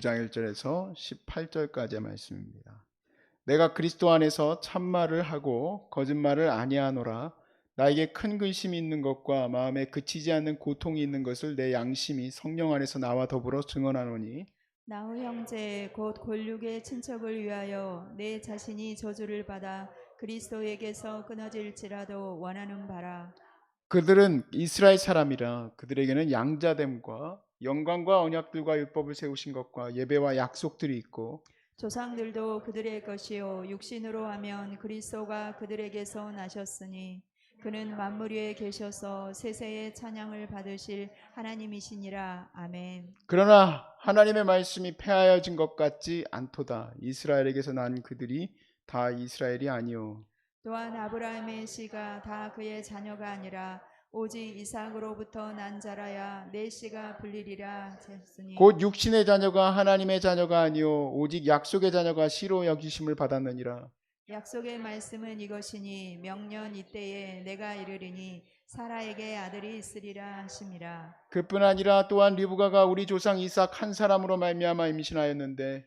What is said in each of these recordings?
9장 1절에서 18절까지의 말씀입니다. 내가 그리스도 안에서 참말을 하고 거짓말을 아니하노라 나에게 큰 근심이 있는 것과 마음에 그치지 않는 고통이 있는 것을 내 양심이 성령 안에서 나와 더불어 증언하노니 나우 형제 곧 골육의 친척을 위하여 내 자신이 저주를 받아 그리스도에게서 끊어질지라도 원하는 바라 그들은 이스라엘 사람이라 그들에게는 양자됨과 영광과 언약들과 율법을 세우신 것과 예배와 약속들이 있고 조상들도 그들의 것이요 육신으로 하면 그리스도가 그들에게서 나셨으니 그는 만물 위에 계셔서 세세의 찬양을 받으실 하나님이시니라. 아멘. 그러나 하나님의 말씀이 폐하여진 것 같지 않도다. 이스라엘에게서 난 그들이 다 이스라엘이 아니요 또한 아브라함의 씨가 다 그의 자녀가 아니라 오직 이삭으로부터 난 자라야 내 씨가 불리리라 하셨으니 곧 육신의 자녀가 하나님의 자녀가 아니요 오직 약속의 자녀가 시로 여기심을 받았느니라. 약속의 말씀은 이것이니 명년 이때에 내가 이르리니 사라에게 아들이 있으리라 하심이라. 그뿐 아니라 또한 리브가가 우리 조상 이삭 한 사람으로 말미암아 임신하였는데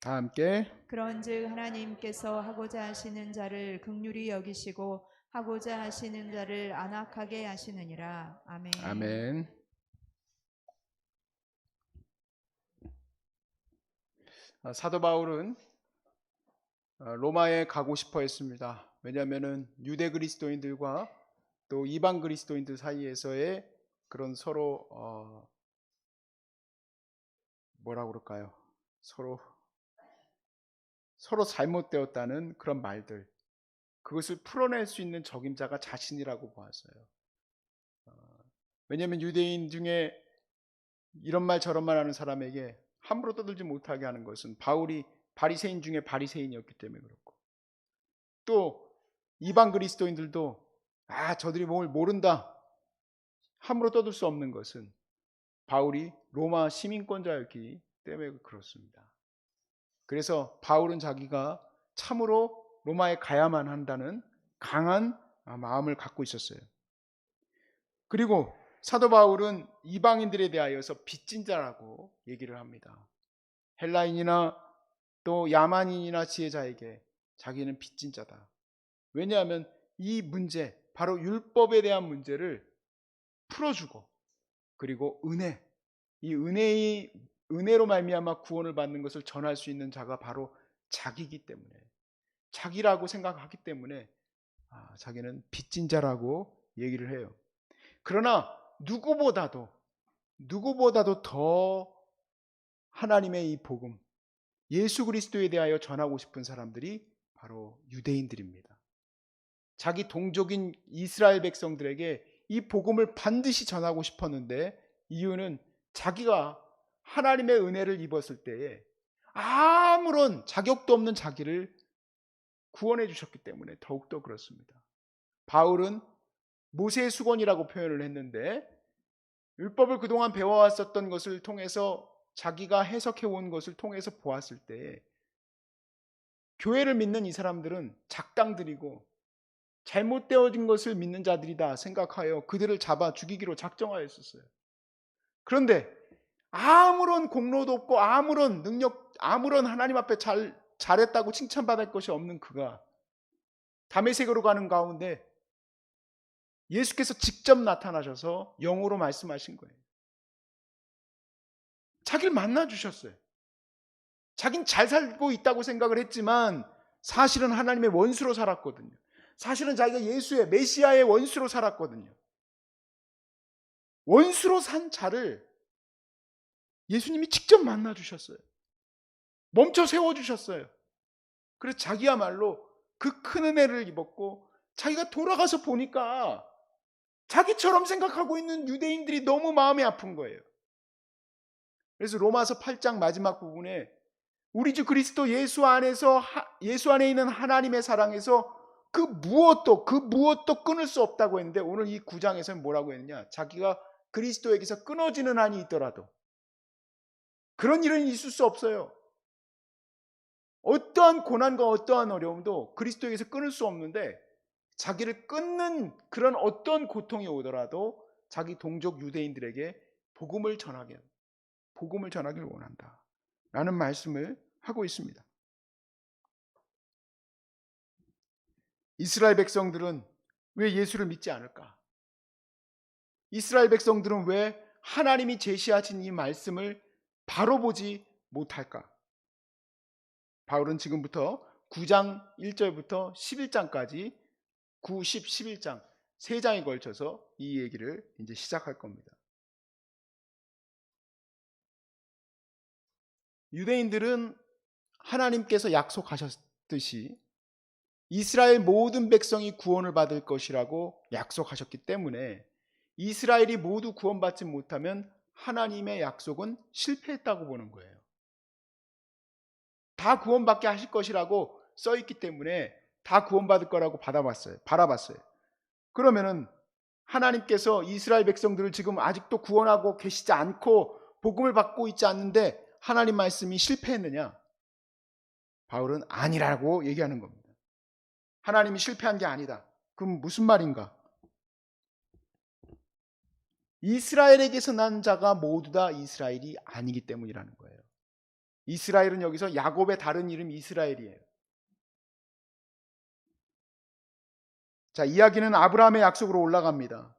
다 함께 그런즉 하나님께서 하고자 하시는 자를 극률히 여기시고 하고자 하시는 자를 안악하게 하시느니라 아멘. 아멘. 아, 사도 바울은 아, 로마에 가고 싶어 했습니다. 왜냐하면은 유대 그리스도인들과 또 이방 그리스도인들 사이에서의 그런 서로 어, 뭐라 그럴까요? 서로 서로 잘못되었다는 그런 말들 그것을 풀어낼 수 있는 적임자가 자신이라고 보았어요. 왜냐하면 유대인 중에 이런 말 저런 말 하는 사람에게 함부로 떠들지 못하게 하는 것은 바울이 바리새인 중에 바리새인이었기 때문에 그렇고 또 이방 그리스도인들도 아 저들이 뭘 모른다 함부로 떠들 수 없는 것은 바울이 로마 시민권자였기 때문에 그렇습니다. 그래서 바울은 자기가 참으로 로마에 가야만 한다는 강한 마음을 갖고 있었어요. 그리고 사도 바울은 이방인들에 대하여서 빚진 자라고 얘기를 합니다. 헬라인이나 또 야만인이나 지혜자에게 자기는 빚진 자다. 왜냐하면 이 문제, 바로 율법에 대한 문제를 풀어주고 그리고 은혜, 이 은혜의 은혜로 말미암아 구원을 받는 것을 전할 수 있는 자가 바로 자기이기 때문에 자기라고 생각하기 때문에 아, 자기는 빚진 자라고 얘기를 해요. 그러나 누구보다도 누구보다도 더 하나님의 이 복음 예수 그리스도에 대하여 전하고 싶은 사람들이 바로 유대인들입니다. 자기 동족인 이스라엘 백성들에게 이 복음을 반드시 전하고 싶었는데 이유는 자기가 하나님의 은혜를 입었을 때에 아무런 자격도 없는 자기를 구원해 주셨기 때문에 더욱더 그렇습니다. 바울은 모세의 수건이라고 표현을 했는데 율법을 그동안 배워왔었던 것을 통해서 자기가 해석해 온 것을 통해서 보았을 때 교회를 믿는 이 사람들은 작당들이고 잘못되어진 것을 믿는 자들이다 생각하여 그들을 잡아 죽이기로 작정하였었어요. 그런데 아무런 공로도 없고 아무런 능력, 아무런 하나님 앞에 잘 잘했다고 칭찬받을 것이 없는 그가 담의 세계로 가는 가운데 예수께서 직접 나타나셔서 영어로 말씀하신 거예요. 자기를 만나 주셨어요. 자긴 잘 살고 있다고 생각을 했지만 사실은 하나님의 원수로 살았거든요. 사실은 자기가 예수의 메시아의 원수로 살았거든요. 원수로 산 자를 예수님이 직접 만나 주셨어요. 멈춰 세워 주셨어요. 그래서 자기야말로 그 큰 은혜를 입었고 자기가 돌아가서 보니까 자기처럼 생각하고 있는 유대인들이 너무 마음이 아픈 거예요. 그래서 로마서 8장 마지막 부분에 우리 주 그리스도 예수 안에서 하- 예수 안에 있는 하나님의 사랑에서 그 무엇도 그 무엇도 끊을 수 없다고 했는데 오늘 이 9장에서는 뭐라고 했느냐? 자기가 그리스도에게서 끊어지는 한이 있더라도 그런 일은 있을 수 없어요. 어떠한 고난과 어떠한 어려움도 그리스도에게서 끊을 수 없는데 자기를 끊는 그런 어떤 고통이 오더라도 자기 동족 유대인들에게 복음을 전하게 복음을 전하기를 원한다. 라는 말씀을 하고 있습니다. 이스라엘 백성들은 왜 예수를 믿지 않을까? 이스라엘 백성들은 왜 하나님이 제시하신 이 말씀을 바로 보지 못할까? 바울은 지금부터 9장 1절부터 11장까지 9, 10, 11장 세 장에 걸쳐서 이 얘기를 이제 시작할 겁니다. 유대인들은 하나님께서 약속하셨듯이 이스라엘 모든 백성이 구원을 받을 것이라고 약속하셨기 때문에 이스라엘이 모두 구원받지 못하면 하나님의 약속은 실패했다고 보는 거예요. 다 구원받게 하실 것이라고 써 있기 때문에 다 구원받을 거라고 받아봤어요. 바라봤어요. 그러면은 하나님께서 이스라엘 백성들을 지금 아직도 구원하고 계시지 않고 복음을 받고 있지 않는데 하나님 말씀이 실패했느냐? 바울은 아니라고 얘기하는 겁니다. 하나님이 실패한 게 아니다. 그럼 무슨 말인가? 이스라엘에게서 난 자가 모두 다 이스라엘이 아니기 때문이라는 거예요. 이스라엘은 여기서 야곱의 다른 이름 이스라엘이에요. 자, 이야기는 아브라함의 약속으로 올라갑니다.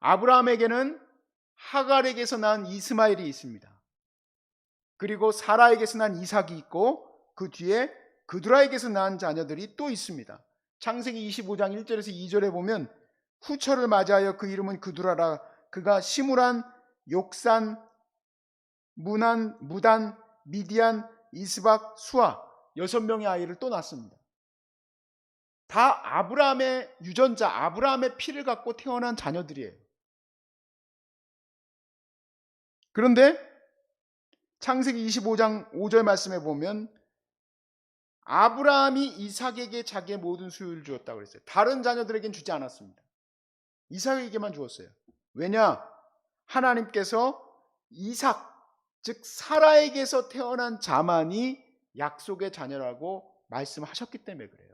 아브라함에게는 하갈에게서 난 이스마엘이 있습니다. 그리고 사라에게서 난 이삭이 있고 그 뒤에 그두라에게서 낳은 자녀들이 또 있습니다. 창세기 25장 1절에서 2절에 보면 후처를 맞이하여 그 이름은 그두라라 그가 시무란 욕산 무난 무단 미디안 이스박 수아 여섯 명의 아이를 또 낳습니다. 다 아브라함의 유전자 아브라함의 피를 갖고 태어난 자녀들이에요. 그런데 창세기 25장 5절 말씀에 보면 아브라함이 이삭에게 자기의 모든 수요를 주었다고 그랬어요. 다른 자녀들에겐 주지 않았습니다. 이삭에게만 주었어요. 왜냐? 하나님께서 이삭, 즉 사라에게서 태어난 자만이 약속의 자녀라고 말씀하셨기 때문에 그래요.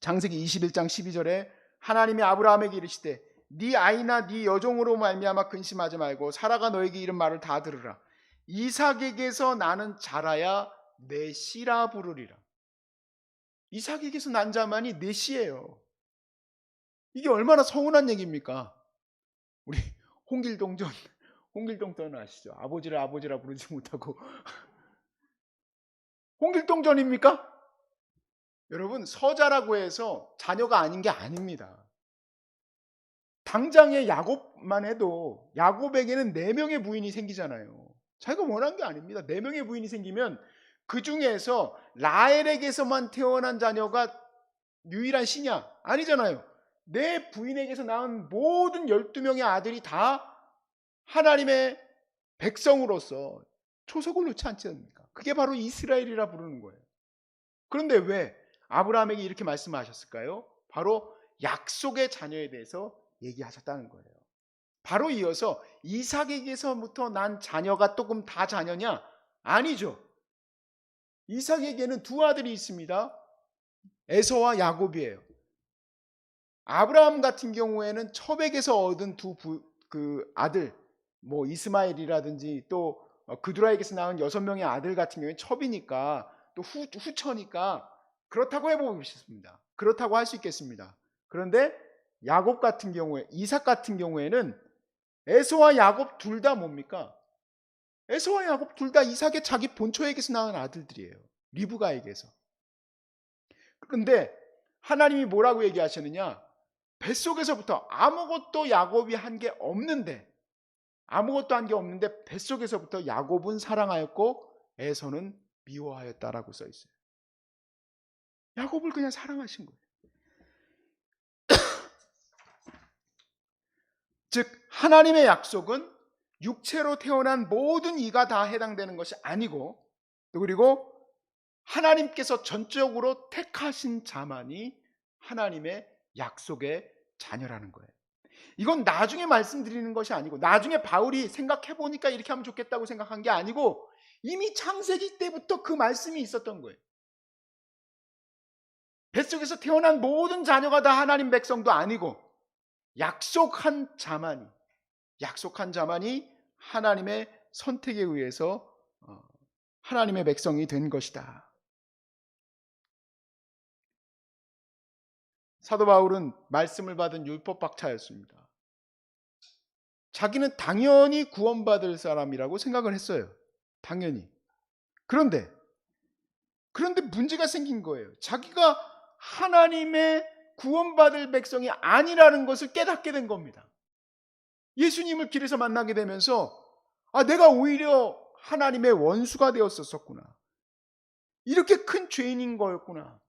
장세기 21장 12절에 하나님이 아브라함에게 이르시되 네 아이나 네 여종으로 말미암아 근심하지 말고 사라가 너에게 이런 말을 다 들으라. 이삭에게서 나는 자라야 내 씨라 부르리라. 이삭에게서 난 자만이 내 씨예요. 이게 얼마나 서운한 얘기입니까? 우리 홍길동전 홍길동전 아시죠? 아버지를 아버지라 부르지 못하고 홍길동전입니까? 여러분 서자라고 해서 자녀가 아닌 게 아닙니다. 당장의 야곱만 해도 야곱에게는 네 명의 부인이 생기잖아요. 자기가 원한 게 아닙니다. 네 명의 부인이 생기면 그 중에서 라헬에게서만 태어난 자녀가 유일한 씨냐? 아니잖아요. 내 부인에게서 낳은 모든 12명의 아들이 다 하나님의 백성으로서 초석을 놓지 않지 않습니까? 그게 바로 이스라엘이라 부르는 거예요. 그런데 왜 아브라함에게 이렇게 말씀하셨을까요? 바로 약속의 자녀에 대해서 얘기하셨다는 거예요. 바로 이어서 이삭에게서부터 난 자녀가 조금 다 자녀냐? 아니죠. 이삭에게는 두 아들이 있습니다. 에서와 야곱이에요. 아브라함 같은 경우에는 첩에게서 얻은 두 그 아들, 뭐 이스마엘이라든지 또 그두라에게서 낳은 여섯 명의 아들 같은 경우에 첩이니까 또 후, 후처니까 그렇다고 해보겠습니다. 그렇다고 할 수 있겠습니다. 그런데 야곱 같은 경우에 이삭 같은 경우에는 에서와 야곱 둘 다 뭡니까? 에서와 야곱 둘 다 이삭의 자기 본초에게서 낳은 아들들이에요. 리브가에게서. 그런데 하나님이 뭐라고 얘기하시느냐? 뱃속에서부터 아무것도 야곱이 한 게 없는데 아무것도 한 게 없는데 뱃속에서부터 야곱은 사랑하였고 에서는 미워하였다라고 써 있어요. 야곱을 그냥 사랑하신 거예요. 즉 하나님의 약속은 육체로 태어난 모든 이가 다 해당되는 것이 아니고 또 그리고 하나님께서 전적으로 택하신 자만이 하나님의 약속의 자녀라는 거예요. 이건 나중에 말씀드리는 것이 아니고 나중에 바울이 생각해 보니까 이렇게 하면 좋겠다고 생각한 게 아니고 이미 창세기 때부터 그 말씀이 있었던 거예요. 뱃속에서 태어난 모든 자녀가 다 하나님 백성도 아니고 약속한 자만이 약속한 자만이 하나님의 선택에 의해서 어, 하나님의 백성이 된 것이다. 사도 바울은 말씀을 받은 율법 박차였습니다. 자기는 당연히 구원받을 사람이라고 생각을 했어요. 당연히. 그런데 그런데 문제가 생긴 거예요. 자기가 하나님의 구원받을 백성이 아니라는 것을 깨닫게 된 겁니다. 예수님을 길에서 만나게 되면서 아 내가 오히려 하나님의 원수가 되었었구나. 이렇게 큰 죄인인 거였구나.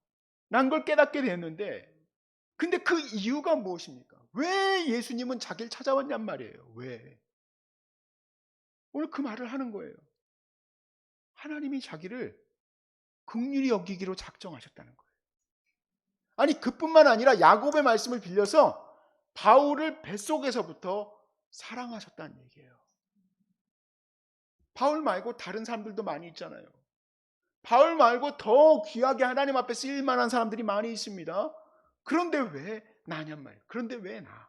난 걸 깨닫게 됐는데 근데 그 이유가 무엇입니까? 왜 예수님은 자기를 찾아왔냔 말이에요. 왜? 오늘 그 말을 하는 거예요. 하나님이 자기를 극률이 여기기로 작정하셨다는 거예요. 아니 그뿐만 아니라 야곱의 말씀을 빌려서 바울을 뱃속에서부터 사랑하셨다는 얘기예요. 바울 말고 다른 사람들도 많이 있잖아요. 바울 말고 더 귀하게 하나님 앞에 쓰일 만한 사람들이 많이 있습니다. 그런데 왜 나냔 말이에요. 그런데 왜 나?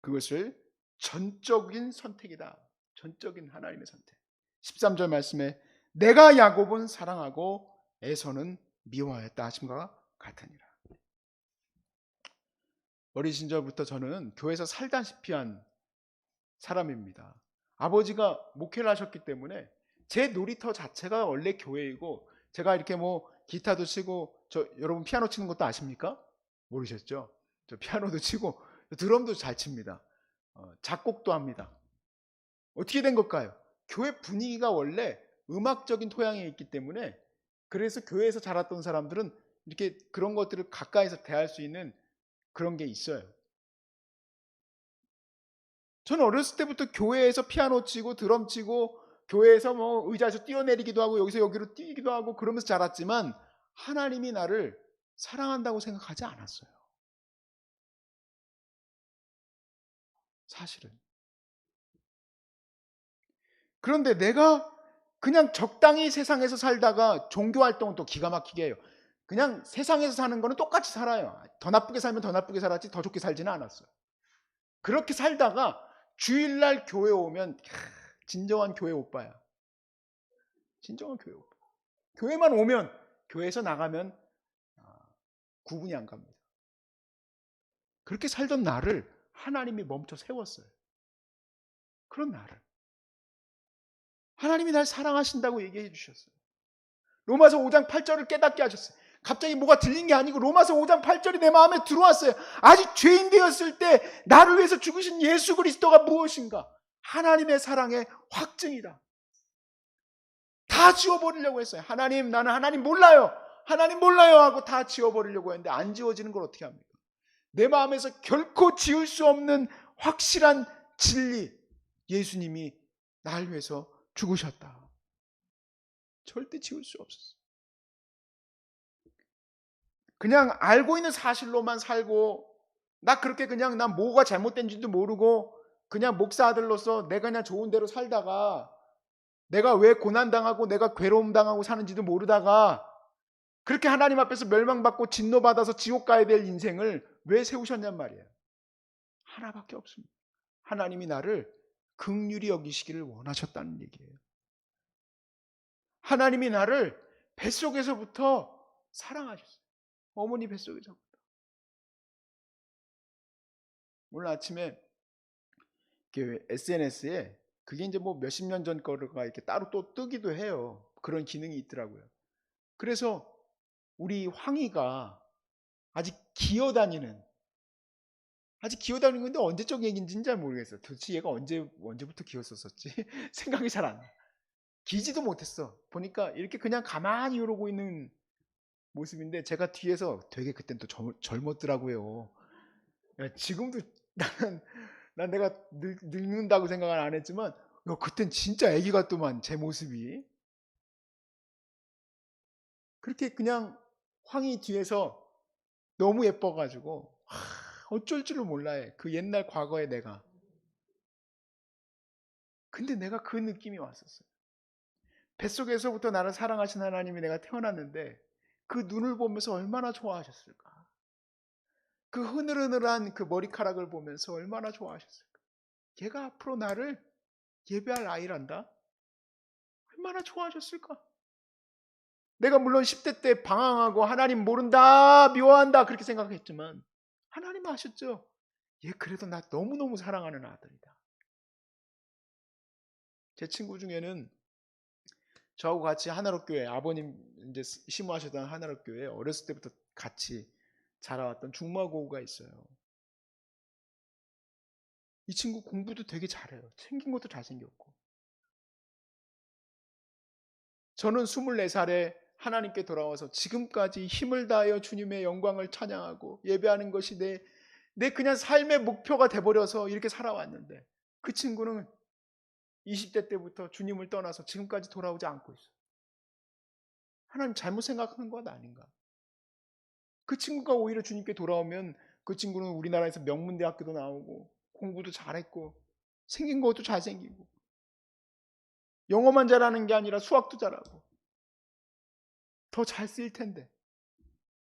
그것을 전적인 선택이다. 전적인 하나님의 선택. 13절 말씀에 내가 야곱은 사랑하고 에서는 미워하였다 하심과 같으니라. 어린 시절부터 저는 교회에서 살다시피 한 사람입니다. 아버지가 목회를 하셨기 때문에 제 놀이터 자체가 원래 교회이고 제가 이렇게 뭐 기타도 치고 저 여러분 피아노 치는 것도 아십니까? 모르셨죠? 저 피아노도 치고 드럼도 잘 칩니다. 어, 작곡도 합니다. 어떻게 된 걸까요? 교회 분위기가 원래 음악적인 토양에 있기 때문에 그래서 교회에서 자랐던 사람들은 이렇게 그런 것들을 가까이서 대할 수 있는 그런 게 있어요. 저는 어렸을 때부터 교회에서 피아노 치고 드럼 치고 교회에서 뭐 의자에서 뛰어내리기도 하고 여기서 여기로 뛰기도 하고 그러면서 자랐지만 하나님이 나를 사랑한다고 생각하지 않았어요. 사실은. 그런데 내가 그냥 적당히 세상에서 살다가 종교 활동은 또 기가 막히게 해요. 그냥 세상에서 사는 거는 똑같이 살아요. 더 나쁘게 살면 더 나쁘게 살았지 더 좋게 살지는 않았어요. 그렇게 살다가 주일날 교회 오면 진정한 교회 오빠야. 진정한 교회 오빠. 교회만 오면 교회에서 나가면 아, 구분이 안 갑니다. 그렇게 살던 나를 하나님이 멈춰 세웠어요. 그런 나를. 하나님이 날 사랑하신다고 얘기해 주셨어요. 로마서 5장 8절을 깨닫게 하셨어요. 갑자기 뭐가 들린 게 아니고 로마서 5장 8절이 내 마음에 들어왔어요. 아직 죄인 되었을 때 나를 위해서 죽으신 예수 그리스도가 무엇인가? 하나님의 사랑의 확증이다. 다 지워버리려고 했어요. 하나님, 나는 하나님 몰라요. 하나님 몰라요 하고 다 지워버리려고 했는데 안 지워지는 걸 어떻게 합니까? 내 마음에서 결코 지울 수 없는 확실한 진리. 예수님이 날 위해서 죽으셨다. 절대 지울 수 없었어요. 그냥 알고 있는 사실로만 살고 나 그렇게 그냥 난 뭐가 잘못된지도 모르고 그냥 목사 아들로서 내가 그냥 좋은 대로 살다가 내가 왜 고난 당하고 내가 괴로움 당하고 사는지도 모르다가 그렇게 하나님 앞에서 멸망받고 진노 받아서 지옥 가야 될 인생을 왜 세우셨냔 말이에요. 하나밖에 없습니다. 하나님이 나를 극률이 여기시기를 원하셨다는 얘기예요. 하나님이 나를 뱃속에서부터 사랑하셨어요. 어머니 뱃속에서부터. 오늘 아침에 SNS에 그게 이제 뭐 몇십 년 전 거가 이렇게 따로 또 뜨기도 해요. 그런 기능이 있더라고요. 그래서 우리 황희가 아직 기어다니는 아직 기어다니는 건데 언제적 얘기인지는 잘 모르겠어. 도대체 얘가 언제 언제부터 기었었었지? 생각이 잘 안 나. 기지도 못했어. 보니까 이렇게 그냥 가만히 이러고 있는 모습인데 제가 뒤에서 되게 그땐 또 젊, 젊었더라고요. 야, 지금도 나는 난 내가 늙, 늙는다고 생각은 안 했지만 야, 그땐 진짜 애기 같더만 제 모습이. 그렇게 그냥 황이 뒤에서 너무 예뻐가지고 하, 어쩔 줄을 몰라해 그 옛날 과거의 내가. 근데 내가 그 느낌이 왔었어요. 뱃속에서부터 나를 사랑하신 하나님이 내가 태어났는데 그 눈을 보면서 얼마나 좋아하셨을까 그 흐느흐느한 그 머리카락을 보면서 얼마나 좋아하셨을까 얘가 앞으로 나를 예배할 아이란다 얼마나 좋아하셨을까 내가 물론 10대 때 방황하고 하나님 모른다, 미워한다 그렇게 생각했지만 하나님 아셨죠? 얘 그래도 나 너무너무 사랑하는 아들이다. 제 친구 중에는 저하고 같이 하나로 교회 아버님 이제 심무하셨던 하나로 교회 어렸을 때부터 같이 자라왔던 중마고우가 있어요. 이 친구 공부도 되게 잘해요. 생긴 것도 잘생겼고. 저는 24살에 하나님께 돌아와서 지금까지 힘을 다하여 주님의 영광을 찬양하고 예배하는 것이 내, 내 그냥 삶의 목표가 돼버려서 이렇게 살아왔는데 그 친구는 20대 때부터 주님을 떠나서 지금까지 돌아오지 않고 있어요. 하나님 잘못 생각하는 것 아닌가? 그 친구가 오히려 주님께 돌아오면 그 친구는 우리나라에서 명문대학교도 나오고 공부도 잘했고 생긴 것도 잘생기고 영어만 잘하는 게 아니라 수학도 잘하고 더 잘 쓰일 텐데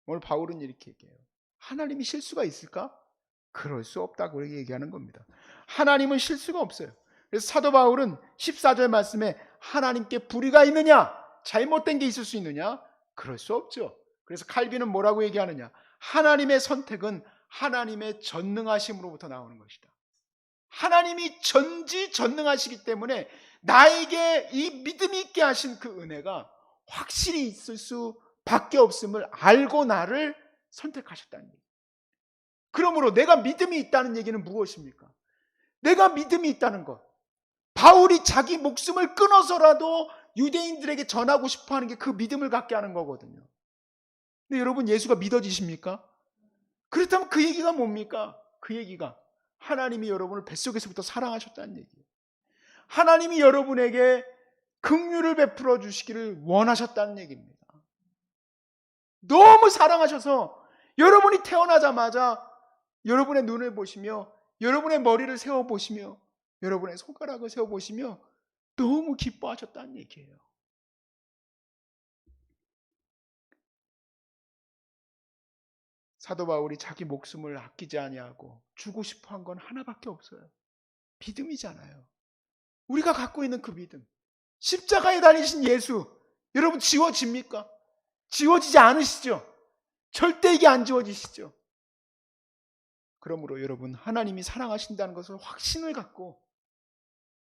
오늘 바울은 이렇게 얘기해요. 하나님이 실수가 있을까? 그럴 수 없다고 얘기하는 겁니다. 하나님은 실수가 없어요. 그래서 사도 바울은 14절 말씀에 하나님께 불의가 있느냐? 잘못된 게 있을 수 있느냐? 그럴 수 없죠. 그래서 칼빈은 뭐라고 얘기하느냐? 하나님의 선택은 하나님의 전능하심으로부터 나오는 것이다. 하나님이 전지전능하시기 때문에 나에게 이 믿음 있게 하신 그 은혜가 확실히 있을 수밖에 없음을 알고 나를 선택하셨다는 얘기. 그러므로 내가 믿음이 있다는 얘기는 무엇입니까? 내가 믿음이 있다는 것. 바울이 자기 목숨을 끊어서라도 유대인들에게 전하고 싶어 하는 게 그 믿음을 갖게 하는 거거든요. 근데 여러분 예수가 믿어지십니까? 그렇다면 그 얘기가 뭡니까? 그 얘기가 하나님이 여러분을 뱃속에서부터 사랑하셨다는 얘기예요. 하나님이 여러분에게 긍휼을 베풀어 주시기를 원하셨다는 얘기입니다. 너무 사랑하셔서 여러분이 태어나자마자 여러분의 눈을 보시며 여러분의 머리를 세워 보시며 여러분의 손가락을 세워 보시며 너무 기뻐하셨다는 얘기예요. 사도 바울이 자기 목숨을 아끼지 아니하고 주고 싶어 한 건 하나밖에 없어요. 믿음이잖아요. 우리가 갖고 있는 그 믿음. 십자가에 달리신 예수. 여러분 지워집니까? 지워지지 않으시죠? 절대 이게 안 지워지시죠? 그러므로 여러분 하나님이 사랑하신다는 것을 확신을 갖고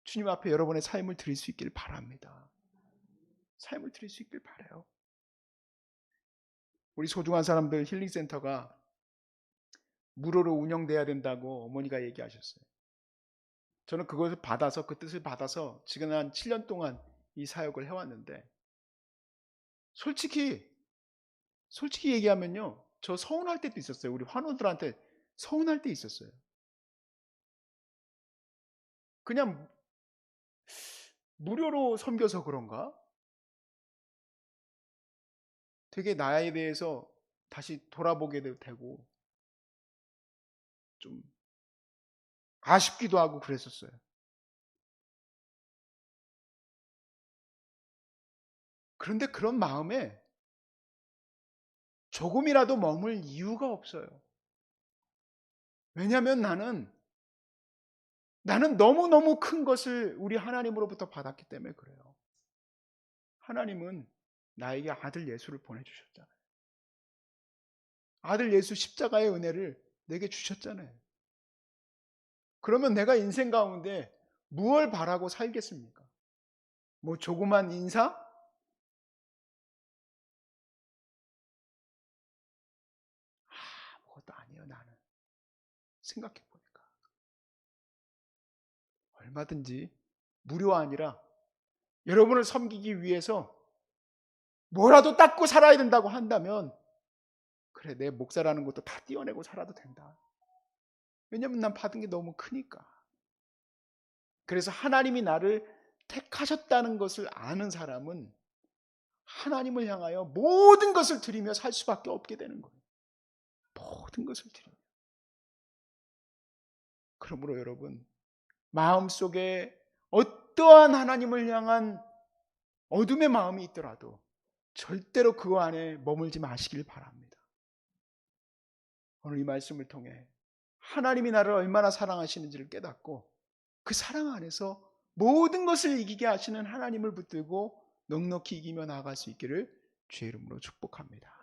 주님 앞에 여러분의 삶을 드릴 수 있기를 바랍니다. 삶을 드릴 수 있길 바래요. 우리 소중한 사람들 힐링센터가 무료로 운영돼야 된다고 어머니가 얘기하셨어요. 저는 그것을 받아서 그 뜻을 받아서 지금 한 7년 동안 이 사역을 해왔는데 솔직히 솔직히 얘기하면요 저 서운할 때도 있었어요. 우리 환우들한테 서운할 때 있었어요. 그냥 무료로 섬겨서 그런가? 되게 나에 대해서 다시 돌아보게 되고 좀 아쉽기도 하고 그랬었어요. 그런데 그런 마음에 조금이라도 머물 이유가 없어요. 왜냐하면 나는 나는 너무너무 큰 것을 우리 하나님으로부터 받았기 때문에 그래요. 하나님은 나에게 아들 예수를 보내주셨잖아요. 아들 예수 십자가의 은혜를 내게 주셨잖아요. 그러면 내가 인생 가운데 무엇을 바라고 살겠습니까? 뭐 조그만 인사? 아무것도 아니에요, 나는. 생각해. 얼마든지 무료 아니라 여러분을 섬기기 위해서 뭐라도 닦고 살아야 된다고 한다면 그래 내 목사라는 것도 다 띄어내고 살아도 된다. 왜냐면 난 받은 게 너무 크니까. 그래서 하나님이 나를 택하셨다는 것을 아는 사람은 하나님을 향하여 모든 것을 드리며 살 수밖에 없게 되는 거예요. 모든 것을 드리며. 그러므로 여러분 마음속에 어떠한 하나님을 향한 어둠의 마음이 있더라도 절대로 그 안에 머물지 마시길 바랍니다. 오늘 이 말씀을 통해 하나님이 나를 얼마나 사랑하시는지를 깨닫고 그 사랑 안에서 모든 것을 이기게 하시는 하나님을 붙들고 넉넉히 이기며 나아갈 수 있기를 주의 이름으로 축복합니다.